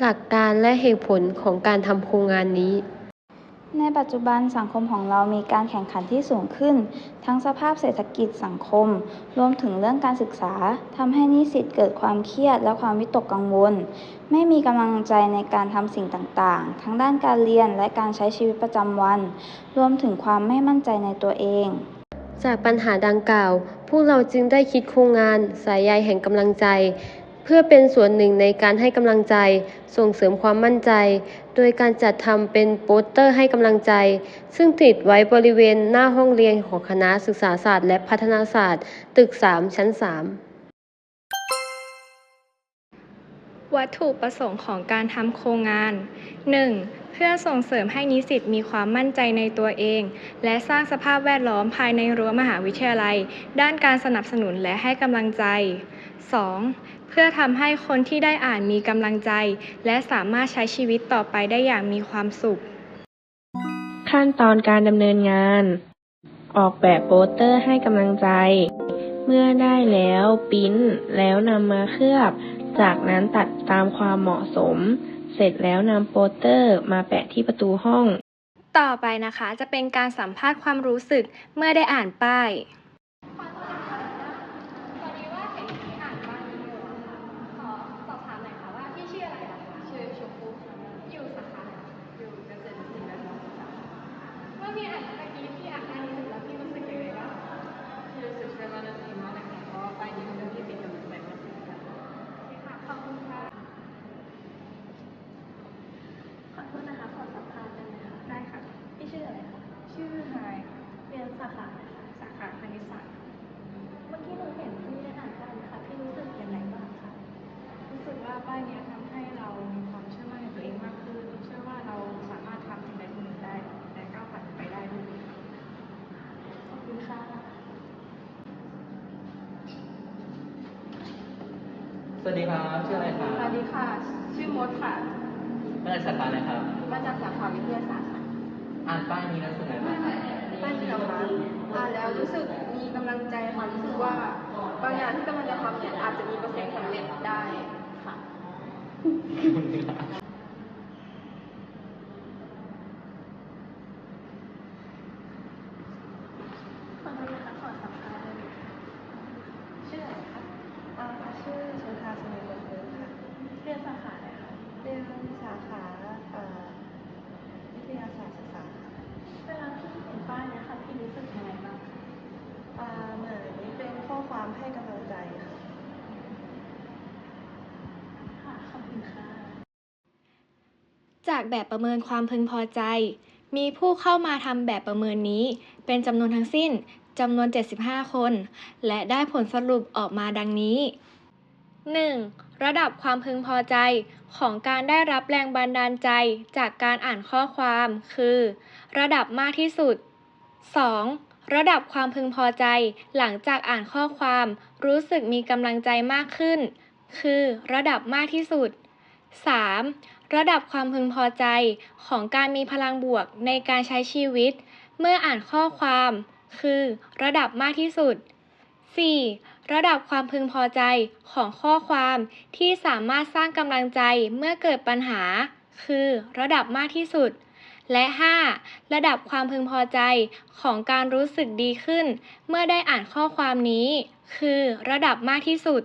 หลักการและเหตุผลของการทำโครงงานนี้ ในปัจจุบันสังคมของเรามีการแข่งขันที่สูงขึ้น ทั้งสภาพเศรษฐกิจสังคม รวมถึงเรื่องการศึกษาทำให้นิสิตเกิดความเครียดและความวิตกกังวล ไม่มีกำลังใจในการทำสิ่งต่างๆ ทั้งด้านการเรียนและการใช้ชีวิตประจำวัน รวมถึงความไม่มั่นใจในตัวเองจากปัญหาดังกล่าว พวกเราจึงได้คิดโครงงานสายใยแห่งกำลังใจ เพื่อเป็นส่วนหนึ่งในการให้กำลังใจ ส่งเสริมความมั่นใจ โดยการจัดทำเป็นโปสเตอร์ให้กำลังใจ ซึ่งติดไว้บริเวณหน้าห้องเรียนของคณะศึกษาศาสตร์ และพัฒนาศาสตร์ ตึก 3 ชั้น 3วัตถุประสงค์ของการทำโครงงาน 1. เพื่อส่งเสริมให้นิสิตมีความมั่นใจในตัวเอง และสร้างสภาพแวดล้อมภายในรั้วมหาวิทยาลัย ด้านการสนับสนุนและให้กำลังใจ 2. เพื่อทำให้คนที่ได้อ่านมีกำลังใจ และสามารถใช้ชีวิตต่อไปได้อย่างมีความสุข ขั้นตอนการดำเนินงาน ออกแบบโปสเตอร์ให้กำลังใจ เมื่อได้แล้วปริ้นแล้วนำมาเคลือบ จากนั้นตัดตามความเหมาะสม เสร็จแล้วนำโปสเตอร์มาแปะที่ประตูห้อง ต่อไปนะคะจะเป็นการสัมภาษณ์ความรู้สึกเมื่อได้อ่านป้าย ขอโทษนะคะ ขอสัมภาษณ์ได้ไหมคะ ได้ค่ะ พี่ชื่ออะไรคะ ชื่อไฮเรียนสาขาอะไรคะสาขาคณิตศาสตร์ เมื่อกี้หนูเห็นพี่ได้อ่านป้ายนะคะพี่รู้สึกยังไงบ้างคะ รู้สึกว่าป้ายนี้ทำให้เรามีความเชื่อมั่นในตัวเองมากขึ้น เชื่อว่าเราสามารถทำสิ่งใดสิ่งหนึ่งได้ และก้าวผ่านไปได้ด้วยขอบคุณค่ะ สวัสดีครับ ชื่ออะไรครับสวัสดีค่ะ ชื่อมดค่ะ มาจากสาขาอะไรครับ มาจากสาขาวิทยาศาสตร์ค่ะ อ่านป้ายนี้แล้วรู้สึกไงบ้างครับป้ายนี้เหรอคะอ่านแล้วรู้สึกมีกำลังใจค่ะ รู้สึกว่าบางอย่างที่กำลังจะทำเนี่ยอาจจะมีเปอร์เซ็นต์สำเร็จได้ค่ะ ขอโทษนะคะขอสัมภาษณ์ได้ไหมคะชื่ออะไรคะอ่าชื่อชนทาสมิบันเทิงค่ะ เรียนสาขาอะไรคะ เรียนสาขาเอ่อวิทยาศาสตร์ศึกษาค่ะเวลาที่เห็นป้ายเนี่ยค่ะพี่รู้สึกยังไงบ้างคะอ่าเหมือนเป็นข้อความให้กำลังใจค่ะ ค่ะ ขอบคุณค่ะ จากแบบประเมินความพึงพอใจ มีผู้เข้ามาทำแบบประเมินนี้ เป็นจำนวนทั้งสิ้นจำนวน 75 คน และได้ผลสรุปออกมาดังนี้ 1. ระดับความพึงพอใจของการได้รับแรงบันดาลใจจากการอ่านข้อความคือ ระดับมากที่สุด 2. ระดับความพึงพอใจหลังจากอ่านข้อความ รู้สึกมีกำลังใจมากขึ้น คือ ระดับมากที่สุด 3. ระดับความพึงพอใจของการมีพลังบวกในการใช้ชีวิต เมื่ออ่านข้อความ คือ ระดับมากที่สุด 4. ระดับความพึงพอใจของข้อความที่สามารถสร้างกำลังใจเมื่อเกิดปัญหา คือ ระดับมากที่สุด และ 5. ระดับความพึงพอใจของการรู้สึกดีขึ้น เมื่อได้อ่านข้อความนี้ คือ ระดับมากที่สุด